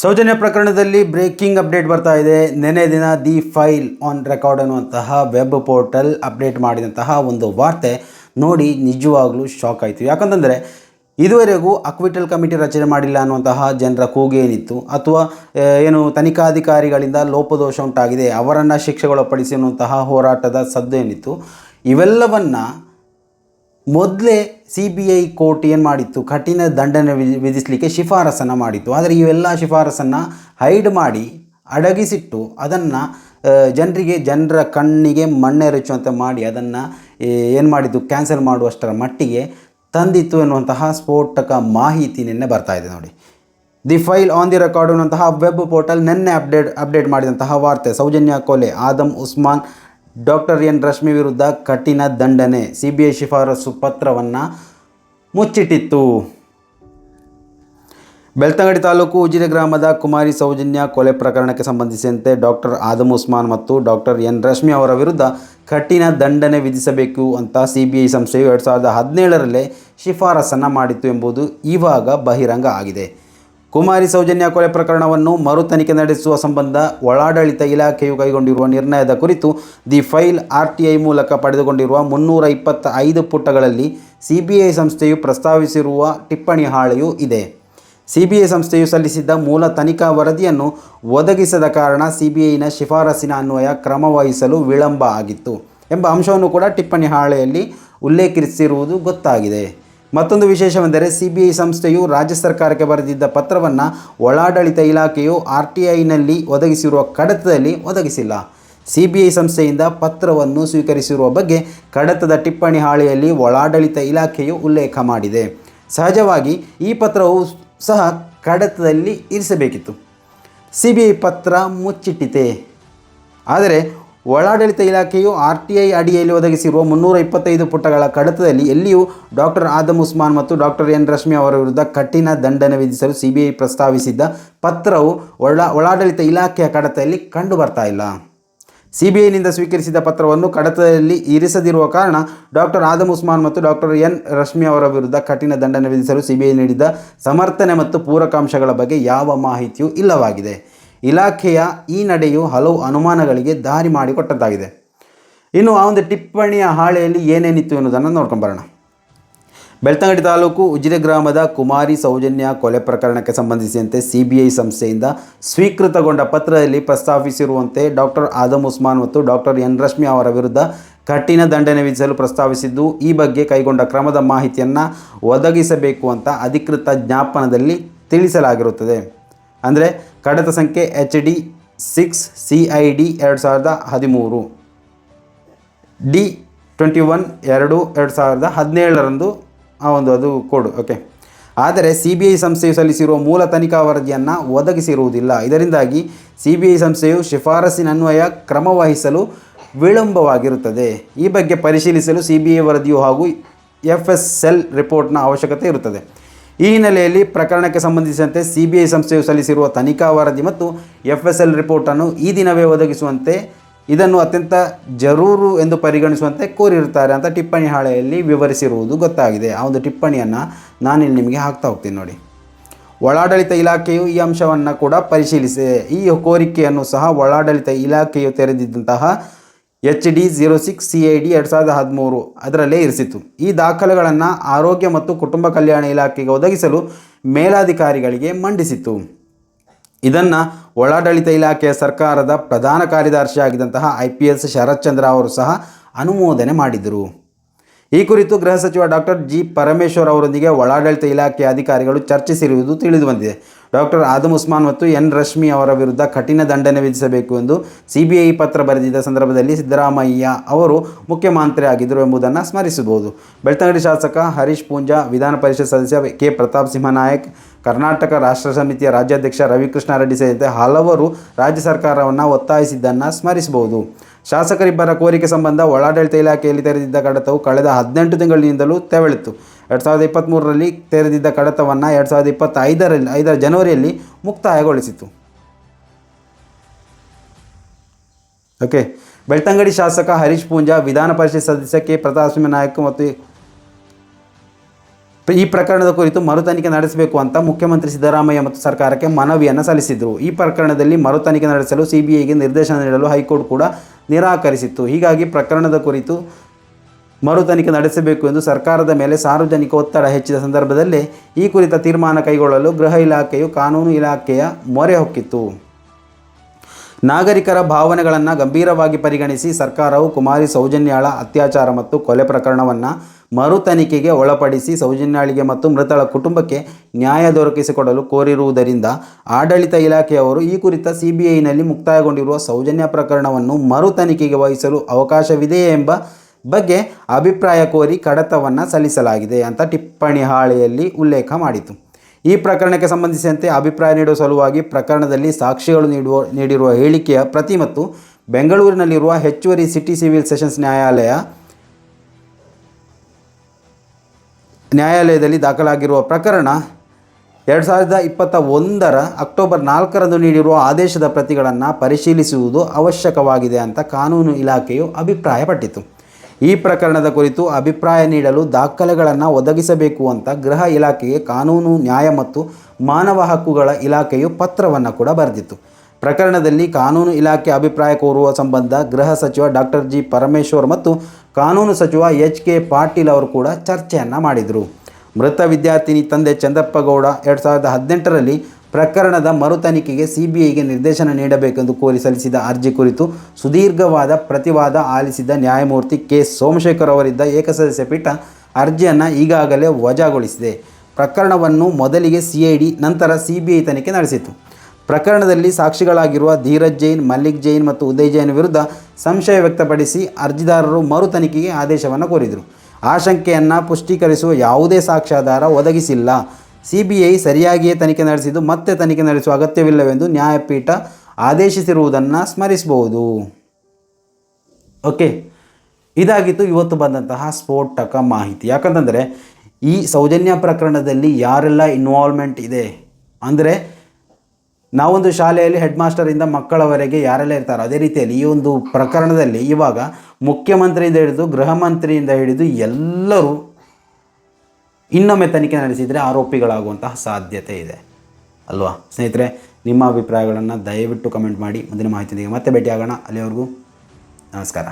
ಸೌಜನ್ಯ ಪ್ರಕರಣದಲ್ಲಿ breaking update ಬರ್ತಾ ಇದೆ. ನೆನೆ ದಿನ ದಿ ಫೈಲ್ ಆನ್ ರೆಕಾರ್ಡ್ ಅನ್ನುವಂತಹ ವೆಬ್ ಪೋರ್ಟಲ್ ಅಪ್ಡೇಟ್ ಮಾಡಿದಂತಹ ಒಂದು ವಾರ್ತೆ ನೋಡಿ ನಿಜವಾಗ್ಲೂ ಶಾಕ್ ಆಯಿತು. ಯಾಕಂತಂದರೆ, ಇದುವರೆಗೂ ಅಕ್ವಿಟಲ್ ಕಮಿಟಿ ರಚನೆ ಮಾಡಿಲ್ಲ ಅನ್ನುವಂತಹ ಜನರ ಕೂಗೇನಿತ್ತು ಅಥವಾ ಏನು ತನಿಖಾಧಿಕಾರಿಗಳಿಂದ ಲೋಪದೋಷ ಉಂಟಾಗಿದೆ, ಅವರನ್ನು ಶಿಕ್ಷೆಗೊಳಪಡಿಸಿ ಅನ್ನುವಂತಹ ಹೋರಾಟದ ಸದ್ದು ಏನಿತ್ತು? ಇವೆಲ್ಲವನ್ನು ಮೊದಲೇ ಸಿ ಬಿ ಐ ಕೋರ್ಟ್ ಏನು ಮಾಡಿತ್ತು? ಕಠಿಣ ದಂಡನೆ ವಿಧಿ, ವಿಧಿಸಲಿಕ್ಕೆ ಶಿಫಾರಸನ್ನು ಮಾಡಿತ್ತು. ಆದರೆ ಇವೆಲ್ಲ ಶಿಫಾರಸನ್ನು ಹೈಡ್ ಮಾಡಿ ಅಡಗಿಸಿಟ್ಟು ಅದನ್ನು ಜನರಿಗೆ, ಜನರ ಕಣ್ಣಿಗೆ ಮಣ್ಣೆರಚುವಂತೆ ಮಾಡಿ ಅದನ್ನು ಏನು ಮಾಡಿದ್ದು? ಕ್ಯಾನ್ಸಲ್ ಮಾಡುವಷ್ಟರ ಮಟ್ಟಿಗೆ ತಂದಿತ್ತು ಎನ್ನುವಂತಹ ಸ್ಫೋಟಕ ಮಾಹಿತಿ ನಿನ್ನೆ ಬರ್ತಾ ಇದೆ ನೋಡಿ. The file on the record ಅನ್ನುವಂತಹ ವೆಬ್ ಪೋರ್ಟಲ್ ನಿನ್ನೆ ಅಪ್ಡೇಟ್ ಅಪ್ಡೇಟ್ ಮಾಡಿದಂತಹ ವಾರ್ತೆ. ಸೌಜನ್ಯ ಕೊಲೆ. ಆದಮ್ ಉಸ್ಮಾನ್ ಡಾಕ್ಟರ್ ಎನ್ ರಶ್ಮಿ ವಿರುದ್ಧ ಕಠಿಣ ದಂಡನೆ. ಸಿಬಿಐ ಶಿಫಾರಸು ಪತ್ರವನ್ನು ಮುಚ್ಚಿಟ್ಟಿತ್ತು. ಬೆಳ್ತಂಗಡಿ ತಾಲೂಕು ಉಜಿರೆ ಗ್ರಾಮದ ಕುಮಾರಿ ಸೌಜನ್ಯ ಕೊಲೆ ಪ್ರಕರಣಕ್ಕೆ ಸಂಬಂಧಿಸಿದಂತೆ ಡಾಕ್ಟರ್ ಆದಮ್ ಉಸ್ಮಾನ್ ಮತ್ತು ಡಾಕ್ಟರ್ ಎನ್ ರಶ್ಮಿ ಅವರ ವಿರುದ್ಧ ಕಠಿಣ ದಂಡನೆ ವಿಧಿಸಬೇಕು ಅಂತ ಸಿ ಬಿ ಐ ಸಂಸ್ಥೆಯು ಎರಡು ಸಾವಿರದ ಹದಿನೇಳರಲ್ಲೇ ಶಿಫಾರಸನ್ನು ಮಾಡಿತ್ತು ಎಂಬುದು ಇವಾಗ ಬಹಿರಂಗ ಆಗಿದೆ. ಕುಮಾರಿ ಸೌಜನ್ಯ ಕೊಲೆ ಪ್ರಕರಣವನ್ನು ಮರು ತನಿಖೆ ನಡೆಸುವ ಸಂಬಂಧ ಒಳಾಡಳಿತ ಇಲಾಖೆಯು ಕೈಗೊಂಡಿರುವ ನಿರ್ಣಯದ ಕುರಿತು the file R T I ಮೂಲಕ ಪಡೆದುಕೊಂಡಿರುವ ಮುನ್ನೂರ ಇಪ್ಪತ್ತ ಐದು ಪುಟಗಳಲ್ಲಿ ಸಿ ಬಿ ಐ ಸಂಸ್ಥೆಯು ಪ್ರಸ್ತಾವಿಸಿರುವ ಟಿಪ್ಪಣಿ ಹಾಳೆಯೂ ಇದೆ. ಸಿಬಿಐ ಸಂಸ್ಥೆಯು ಸಲ್ಲಿಸಿದ್ದ ಮೂಲ ತನಿಖಾ ವರದಿಯನ್ನು ಒದಗಿಸದ ಕಾರಣ ಸಿಬಿಐನ ಶಿಫಾರಸಿನ ಅನ್ವಯ ಕ್ರಮವಹಿಸಲು ವಿಳಂಬ ಆಗಿತ್ತು ಎಂಬ ಅಂಶವನ್ನು ಕೂಡ ಟಿಪ್ಪಣಿ ಹಾಳೆಯಲ್ಲಿ ಉಲ್ಲೇಖಿಸಿರುವುದು ಗೊತ್ತಾಗಿದೆ. ಮತ್ತೊಂದು ವಿಶೇಷವೆಂದರೆ ಸಿಬಿಐ ಸಂಸ್ಥೆಯು ರಾಜ್ಯ ಸರ್ಕಾರಕ್ಕೆ ಬರೆದಿದ್ದ ಪತ್ರವನ್ನು ಒಳಾಡಳಿತ ಇಲಾಖೆಯು ಆರ್ ಟಿ ಐನಲ್ಲಿ ಒದಗಿಸಿರುವ ಕಡತದಲ್ಲಿ ಒದಗಿಸಿಲ್ಲ. ಸಿಬಿಐ ಸಂಸ್ಥೆಯಿಂದ ಪತ್ರವನ್ನು ಸ್ವೀಕರಿಸಿರುವ ಬಗ್ಗೆ ಕಡತದ ಟಿಪ್ಪಣಿ ಹಾಳೆಯಲ್ಲಿ ಒಳಾಡಳಿತ ಇಲಾಖೆಯು ಉಲ್ಲೇಖ ಮಾಡಿದೆ. ಸಹಜವಾಗಿ ಈ ಪತ್ರವು ಸಹ ಕಡತದಲ್ಲಿ ಇರಿಸಬೇಕಿತ್ತು. ಸಿ ಬಿ ಐ ಪತ್ರ ಮುಚ್ಚಿಟ್ಟಿತೆ ಆದರೆ ಒಳಾಡಳಿತ ಇಲಾಖೆಯು ಆರ್ ಟಿ ಐ ಅಡಿಯಲ್ಲಿ ಒದಗಿಸಿರುವ ಮುನ್ನೂರ ಇಪ್ಪತ್ತೈದು ಪುಟಗಳ ಕಡತದಲ್ಲಿ ಎಲ್ಲಿಯೂ ಡಾಕ್ಟರ್ ಆದಮ್ ಉಸ್ಮಾನ್ ಮತ್ತು ಡಾಕ್ಟರ್ ಎನ್ ರಶ್ಮಿ ಅವರ ವಿರುದ್ಧ ಕಠಿಣ ದಂಡನೆ ವಿಧಿಸಲು ಸಿಬಿಐ ಪ್ರಸ್ತಾವಿಸಿದ್ದ ಪತ್ರವು ಒಳ ಒಳಾಡಳಿತ ಇಲಾಖೆಯ ಕಡತದಲ್ಲಿ ಕಂಡು ಬರ್ತಾ ಇಲ್ಲ. ಸಿಬಿಐನಿಂದ ಸ್ವೀಕರಿಸಿದ ಪತ್ರವನ್ನು ಕಡತದಲ್ಲಿ ಇರಿಸದಿರುವ ಕಾರಣ ಡಾಕ್ಟರ್ ಆದಮ್ ಉಸ್ಮಾನ್ ಮತ್ತು ಡಾಕ್ಟರ್ ಎನ್ ರಶ್ಮಿ ಅವರ ವಿರುದ್ಧ ಕಠಿಣ ದಂಡನೆ ವಿಧಿಸಲು ಸಿಬಿಐ ಬಿ ಐ ನೀಡಿದ ಸಮರ್ಥನೆ ಮತ್ತು ಪೂರಕಾಂಶಗಳ ಬಗ್ಗೆ ಯಾವ ಮಾಹಿತಿಯೂ ಇಲ್ಲವಾಗಿದೆ. ಇಲಾಖೆಯ ಈ ನಡೆಯು ಹಲವು ಅನುಮಾನಗಳಿಗೆ ದಾರಿ ಮಾಡಿಕೊಟ್ಟದ್ದಾಗಿದೆ ಇನ್ನು ಆ ಒಂದು ಟಿಪ್ಪಣಿಯ ಹಾಳೆಯಲ್ಲಿ ಏನೇನಿತ್ತು ಎನ್ನುವುದನ್ನು ನೋಡ್ಕೊಂಬರೋಣ ಬೆಳ್ತಂಗಡಿ ತಾಲೂಕು ಉಜಿರೆ ಗ್ರಾಮದ ಕುಮಾರಿ ಸೌಜನ್ಯ ಕೊಲೆ ಪ್ರಕರಣಕ್ಕೆ ಸಂಬಂಧಿಸಿದಂತೆ ಸಿ ಬಿ ಐ ಸಂಸ್ಥೆಯಿಂದ ಸ್ವೀಕೃತಗೊಂಡ ಪತ್ರದಲ್ಲಿ ಪ್ರಸ್ತಾವಿಸಿರುವಂತೆ ಡಾಕ್ಟರ್ ಆದಮ್ ಉಸ್ಮಾನ್ ಮತ್ತು ಡಾಕ್ಟರ್ ಎನ್. ರಶ್ಮಿ ಅವರ ವಿರುದ್ಧ ಕಠಿಣ ದಂಡನೆ ವಿಧಿಸಲು ಪ್ರಸ್ತಾವಿಸಿದ್ದು, ಈ ಬಗ್ಗೆ ಕೈಗೊಂಡ ಕ್ರಮದ ಮಾಹಿತಿಯನ್ನು ಒದಗಿಸಬೇಕು ಅಂತ ಅಧಿಕೃತ ಜ್ಞಾಪನದಲ್ಲಿ ತಿಳಿಸಲಾಗಿರುತ್ತದೆ. ಅಂದರೆ ಕಡತ ಸಂಖ್ಯೆ H D six C I D ಎರಡು ಸಾವಿರದ ಹದಿಮೂರು. ಡಿ ಟ್ವೆಂಟಿ ಒನ್ ಎರಡು ಎರಡು ಸಾವಿರದ ಹದಿನೇಳರಂದು ಆ ಒಂದು ಅದು ಕೋಡ್ ಓಕೆ ಆದರೆ ಸಿ ಬಿ ಐ ಸಂಸ್ಥೆಯು ಸಲ್ಲಿಸಿರುವ ಮೂಲ ತನಿಖಾ ವರದಿಯನ್ನು ಒದಗಿಸಿರುವುದಿಲ್ಲ. ಇದರಿಂದಾಗಿ ಸಿ ಬಿ ಐ ಸಂಸ್ಥೆಯು ಶಿಫಾರಸಿನನ್ವಯ ಕ್ರಮ ವಹಿಸಲು ವಿಳಂಬವಾಗಿರುತ್ತದೆ. ಈ ಬಗ್ಗೆ ಪರಿಶೀಲಿಸಲು ಸಿ ಬಿ ಐ ವರದಿಯು ಹಾಗೂ ಎಫ್ ಎಸ್ ಎಲ್ ರಿಪೋರ್ಟ್ನ ಅವಶ್ಯಕತೆ ಇರುತ್ತದೆ. ಈ ಹಿನ್ನೆಲೆಯಲ್ಲಿ ಪ್ರಕರಣಕ್ಕೆ ಸಂಬಂಧಿಸಿದಂತೆ ಸಿಬಿಐ ಸಂಸ್ಥೆಯು ಸಲ್ಲಿಸಿರುವ ತನಿಖಾ ವರದಿ ಮತ್ತು ಎಫ್ ಎಸ್ ಎಲ್ ರಿಪೋರ್ಟನ್ನು ಈ ದಿನವೇ ಒದಗಿಸುವಂತೆ ಇದನ್ನು ಅತ್ಯಂತ ಜರೂರು ಎಂದು ಪರಿಗಣಿಸುವಂತೆ ಕೋರಿರುತ್ತಾರೆ ಅಂತ ಟಿಪ್ಪಣಿ ಹಾಳೆಯಲ್ಲಿ ವಿವರಿಸಿರುವುದು ಗೊತ್ತಾಗಿದೆ. ಆ ಒಂದು ಟಿಪ್ಪಣಿಯನ್ನು ನಾನಿಲ್ಲಿ ನಿಮಗೆ ಹಾಕ್ತಾ ಹೋಗ್ತೀನಿ ನೋಡಿ. ಒಳಾಡಳಿತ ಇಲಾಖೆಯು ಈ ಅಂಶವನ್ನು ಕೂಡ ಪರಿಶೀಲಿಸಿ, ಈ ಕೋರಿಕೆಯನ್ನು ಸಹ ಒಳಾಡಳಿತ ಇಲಾಖೆಯು ತೆರೆದಿದ್ದಂತಹ H D zero six C I D ಎರಡು ಸಾವಿರದ ಹದಿಮೂರು ಅದರಲ್ಲೇ ಇರಿಸಿತು ಈ ದಾಖಲೆಗಳನ್ನು ಆರೋಗ್ಯ ಮತ್ತು ಕುಟುಂಬ ಕಲ್ಯಾಣ ಇಲಾಖೆಗೆ ಒದಗಿಸಲು ಮೇಲಾಧಿಕಾರಿಗಳಿಗೆ ಮಂಡಿಸಿತು ಇದನ್ನು ಒಳಾಡಳಿತ ಇಲಾಖೆಯ ಸರ್ಕಾರದ ಪ್ರಧಾನ ಕಾರ್ಯದರ್ಶಿಯಾಗಿದ್ದಂತಹ ಐ ಪಿ ಎಸ್ ಶರತ್ಚಂದ್ರ ಅವರು ಸಹ ಅನುಮೋದನೆ ಮಾಡಿದರು. ಈ ಕುರಿತು ಗೃಹ ಸಚಿವ ಡಾಕ್ಟರ್ ಜಿ ಪರಮೇಶ್ವರ್ ಅವರೊಂದಿಗೆ ಒಳಾಡಳಿತ ಇಲಾಖೆ ಅಧಿಕಾರಿಗಳು ಚರ್ಚಿಸಿರುವುದು ತಿಳಿದು ಬಂದಿದೆ. ಡಾಕ್ಟರ್ ಆದಮ್ ಉಸ್ಮಾನ್ ಮತ್ತು ಎನ್ ರಶ್ಮಿ ಅವರ ವಿರುದ್ಧ ಕಠಿಣ ದಂಡನೆ ವಿಧಿಸಬೇಕು ಎಂದು ಸಿಬಿಐ ಪತ್ರ ಬರೆದಿದ್ದ ಸಂದರ್ಭದಲ್ಲಿ ಸಿದ್ದರಾಮಯ್ಯ ಅವರು ಮುಖ್ಯಮಂತ್ರಿ ಆಗಿದ್ದರು ಎಂಬುದನ್ನು ಸ್ಮರಿಸಬಹುದು. ಬೆಳ್ತಂಗಡಿ ಶಾಸಕ ಹರೀಶ್ ಪೂಂಜಾ, ವಿಧಾನ ಪರಿಷತ್ ಸದಸ್ಯ ಕೆ ಪ್ರತಾಪ್ ಸಿಂಹ ನಾಯಕ್, ಕರ್ನಾಟಕ ರಾಷ್ಟ್ರ ಸಮಿತಿಯ ರಾಜ್ಯಾಧ್ಯಕ್ಷ ರವಿಕೃಷ್ಣ ರೆಡ್ಡಿ ಸೇರಿದಂತೆ ಹಲವರು ರಾಜ್ಯ ಸರ್ಕಾರವನ್ನು ಒತ್ತಾಯಿಸಿದ್ದನ್ನು ಸ್ಮರಿಸಬಹುದು. ಶಾಸಕರಿಬ್ಬರ ಕೋರಿಕೆ ಸಂಬಂಧ ಒಳಾಡಳಿತ ಇಲಾಖೆಯಲ್ಲಿ ತೆರೆದಿದ್ದ ಕಡತವು ಕಳೆದ ಹದಿನೆಂಟು ತಿಂಗಳಿನಿಂದಲೂ ತೆವಳಿತ್ತು ಎರಡು ಸಾವಿರದ ಇಪ್ಪತ್ತ್ಮೂರರಲ್ಲಿ ತೆರೆದಿದ್ದ ಕಡತವನ್ನು ಎರಡು ಸಾವಿರದ ಇಪ್ಪತ್ತೈದರಲ್ಲಿ, ಐದರ ಜನವರಿಯಲ್ಲಿ ಮುಕ್ತಾಯಗೊಳಿಸಿತು. ಓಕೆ. ಬೆಳ್ತಂಗಡಿ ಶಾಸಕ ಹರೀಶ್ ಪೂಂಜಾ, ವಿಧಾನ ಪರಿಷತ್ ಸದಸ್ಯ ಕೆ. ಪ್ರತಾಪ್ ಸಿಂಹ ನಾಯಕ್ ಮತ್ತು ಈ ಪ್ರಕರಣದ ಕುರಿತು ಮರು ತನಿಖೆ ನಡೆಸಬೇಕು ಅಂತ ಮುಖ್ಯಮಂತ್ರಿ ಸಿದ್ದರಾಮಯ್ಯ ಮತ್ತು ಸರ್ಕಾರಕ್ಕೆ ಮನವಿಯನ್ನು ಸಲ್ಲಿಸಿದರು. ಈ ಪ್ರಕರಣದಲ್ಲಿ ಮರು ತನಿಖೆ ನಡೆಸಲು ಸಿಬಿಐಗೆ ನಿರ್ದೇಶನ ನೀಡಲು ಹೈಕೋರ್ಟ್ ಕೂಡ ನಿರಾಕರಿಸಿತ್ತು. ಹೀಗಾಗಿ ಪ್ರಕರಣದ ಕುರಿತು ಮರು ತನಿಖೆ ನಡೆಸಬೇಕು ಎಂದು ಸರ್ಕಾರದ ಮೇಲೆ ಸಾರ್ವಜನಿಕ ಒತ್ತಡ ಹೆಚ್ಚಿದ ಸಂದರ್ಭದಲ್ಲೇ ಈ ಕುರಿತ ತೀರ್ಮಾನ ಕೈಗೊಳ್ಳಲು ಗೃಹ ಇಲಾಖೆಯು ಕಾನೂನು ಇಲಾಖೆಯ ಮೊರೆ ಹೊಕ್ಕಿತ್ತು. ನಾಗರಿಕರ ಭಾವನೆಗಳನ್ನು ಗಂಭೀರವಾಗಿ ಪರಿಗಣಿಸಿ ಸರ್ಕಾರವು ಕುಮಾರಿ ಸೌಜನ್ಯಾಳ ಅತ್ಯಾಚಾರ ಮತ್ತು ಕೊಲೆ ಪ್ರಕರಣವನ್ನು ಮರು ತನಿಖೆಗೆ ಒಳಪಡಿಸಿ ಸೌಜನ್ಯಾಳಿಗೆ ಮತ್ತು ಮೃತಳ ಕುಟುಂಬಕ್ಕೆ ನ್ಯಾಯ ದೊರಕಿಸಿಕೊಡಲು ಕೋರಿರುವುದರಿಂದ ಆಡಳಿತ ಇಲಾಖೆಯವರು ಈ ಕುರಿತ ಸಿಬಿಐನಲ್ಲಿ ಮುಕ್ತಾಯಗೊಂಡಿರುವ ಸೌಜನ್ಯ ಪ್ರಕರಣವನ್ನು ಮರು ತನಿಖೆಗೆ ವಹಿಸಲು ಅವಕಾಶವಿದೆಯೇ ಎಂಬ ಬಗ್ಗೆ ಅಭಿಪ್ರಾಯ ಕೋರಿ ಕಡತವನ್ನು ಸಲ್ಲಿಸಲಾಗಿದೆ ಅಂತ ಟಿಪ್ಪಣಿ ಹಾಳೆಯಲ್ಲಿ ಉಲ್ಲೇಖ ಮಾಡಿತು. ಈ ಪ್ರಕರಣಕ್ಕೆ ಸಂಬಂಧಿಸಿದಂತೆ ಅಭಿಪ್ರಾಯ ನೀಡುವ ಸಲುವಾಗಿ ಪ್ರಕರಣದಲ್ಲಿ ಸಾಕ್ಷಿಗಳು ನೀಡುವ, ನೀಡಿರುವ ಹೇಳಿಕೆಯ ಪ್ರತಿ ಮತ್ತು ಬೆಂಗಳೂರಿನಲ್ಲಿರುವ ಹೆಚ್ಚುವರಿ ಸಿಟಿ ಸಿವಿಲ್ ಸೆಷನ್ಸ್ ನ್ಯಾಯಾಲಯ ನ್ಯಾಯಾಲಯದಲ್ಲಿ ದಾಖಲಾಗಿರುವ ಪ್ರಕರಣ ಎರಡು ಸಾವಿರದ ಇಪ್ಪತ್ತ ಒಂದರ ಅಕ್ಟೋಬರ್ ನಾಲ್ಕರಂದು ನೀಡಿರುವ ಆದೇಶದ ಪ್ರತಿಗಳನ್ನು ಪರಿಶೀಲಿಸುವುದು ಅವಶ್ಯಕವಾಗಿದೆ ಅಂತ ಕಾನೂನು ಇಲಾಖೆಯು ಅಭಿಪ್ರಾಯಪಟ್ಟಿತು. ಈ ಪ್ರಕರಣದ ಕುರಿತು ಅಭಿಪ್ರಾಯ ನೀಡಲು ದಾಖಲೆಗಳನ್ನು ಒದಗಿಸಬೇಕು ಅಂತ ಗೃಹ ಇಲಾಖೆಗೆ ಕಾನೂನು, ನ್ಯಾಯ ಮತ್ತು ಮಾನವ ಹಕ್ಕುಗಳ ಇಲಾಖೆಯು ಪತ್ರವನ್ನು ಕೂಡ ಬರೆದಿತ್ತು. ಪ್ರಕರಣದಲ್ಲಿ ಕಾನೂನು ಇಲಾಖೆ ಅಭಿಪ್ರಾಯ ಕೋರುವ ಸಂಬಂಧ ಗೃಹ ಸಚಿವ ಡಾಕ್ಟರ್ ಜಿ ಪರಮೇಶ್ವರ್ ಮತ್ತು ಕಾನೂನು ಸಚಿವ ಎಚ್ ಕೆ ಪಾಟೀಲ್ ಅವರು ಕೂಡ ಚರ್ಚೆಯನ್ನು ಮಾಡಿದರು. ಮೃತ ವಿದ್ಯಾರ್ಥಿನಿ ತಂದೆ ಚಂದಪ್ಪಗೌಡ ಎರಡು ಸಾವಿರದ ಹದಿನೆಂಟರಲ್ಲಿ ಪ್ರಕರಣದ ಮರು ತನಿಖೆಗೆ ಸಿಬಿಐಗೆ ನಿರ್ದೇಶನ ನೀಡಬೇಕೆಂದು ಕೋರಿ ಸಲ್ಲಿಸಿದ ಅರ್ಜಿ ಕುರಿತು ಸುದೀರ್ಘವಾದ ಪ್ರತಿವಾದ ಆಲಿಸಿದ ನ್ಯಾಯಮೂರ್ತಿ ಕೆ ಸೋಮಶೇಖರ್ ಅವರಿದ್ದ ಏಕಸದಸ್ಯ ಪೀಠ ಅರ್ಜಿಯನ್ನು ಈಗಾಗಲೇ ವಜಾಗೊಳಿಸಿದೆ. ಪ್ರಕರಣವನ್ನು ಮೊದಲಿಗೆ ಸಿಐಡಿ ನಂತರ ಸಿಬಿಐ ತನಿಖೆ ನಡೆಸಿತು. ಪ್ರಕರಣದಲ್ಲಿ ಸಾಕ್ಷಿಗಳಾಗಿರುವ ಧೀರಜ್ ಜೈನ್, ಮಲ್ಲಿಕ್ ಜೈನ್ ಮತ್ತು ಉದಯ್ ಜೈನ್ ವಿರುದ್ಧ ಸಂಶಯ ವ್ಯಕ್ತಪಡಿಸಿ ಅರ್ಜಿದಾರರು ಮರು ತನಿಖೆಗೆ ಆದೇಶವನ್ನು ಕೋರಿದರು. ಆಶಂಕೆಯನ್ನು ಪುಷ್ಟೀಕರಿಸುವ ಯಾವುದೇ ಸಾಕ್ಷ್ಯಾಧಾರ ಒದಗಿಸಿಲ್ಲ. ಸಿಬಿಐ ಸರಿಯಾಗಿಯೇ ತನಿಖೆ ನಡೆಸಿದ್ದು ಮತ್ತೆ ತನಿಖೆ ನಡೆಸುವ ಅಗತ್ಯವಿಲ್ಲವೆಂದು ನ್ಯಾಯಪೀಠ ಆದೇಶಿಸಿರುವುದನ್ನು ಸ್ಮರಿಸಬಹುದು. ಓಕೆ, ಇದಾಗಿತ್ತು ಇವತ್ತು ಬಂದಂತಹ ಸ್ಫೋಟಕ ಮಾಹಿತಿ. ಯಾಕಂತಂದರೆ ಈ ಸೌಜನ್ಯ ಪ್ರಕರಣದಲ್ಲಿ ಯಾರೆಲ್ಲ ಇನ್ವಾಲ್ವ್ಮೆಂಟ್ ಇದೆ, ಅಂದರೆ ನಾವೊಂದು ಶಾಲೆಯಲ್ಲಿ ಹೆಡ್ ಮಾಸ್ಟರಿಂದ ಮಕ್ಕಳವರೆಗೆ ಯಾರೆಲ್ಲ ಇರ್ತಾರೋ ಅದೇ ರೀತಿಯಲ್ಲಿ ಈ ಒಂದು ಪ್ರಕರಣದಲ್ಲಿ ಇವಾಗ ಮುಖ್ಯಮಂತ್ರಿಯಿಂದ ಹಿಡಿದು ಗೃಹ ಮಂತ್ರಿಯಿಂದ ಹಿಡಿದು ಎಲ್ಲರೂ ಇನ್ನೊಮ್ಮೆ ತನಿಖೆ ನಡೆಸಿದರೆ ಆರೋಪಿಗಳಾಗುವಂತಹ ಸಾಧ್ಯತೆ ಇದೆ. ಅಲ್ವಾ? ಸ್ನೇಹಿತರೆ, ನಿಮ್ಮ ಅಭಿಪ್ರಾಯಗಳನ್ನು ದಯವಿಟ್ಟು ಕಮೆಂಟ್ ಮಾಡಿ. ಮುಂದಿನ ಮಾಹಿತಿಯೊಂದಿಗೆ ಮತ್ತೆ ಭೇಟಿಯಾಗೋಣ. ಅಲ್ಲಿವರೆಗೂ ನಮಸ್ಕಾರ.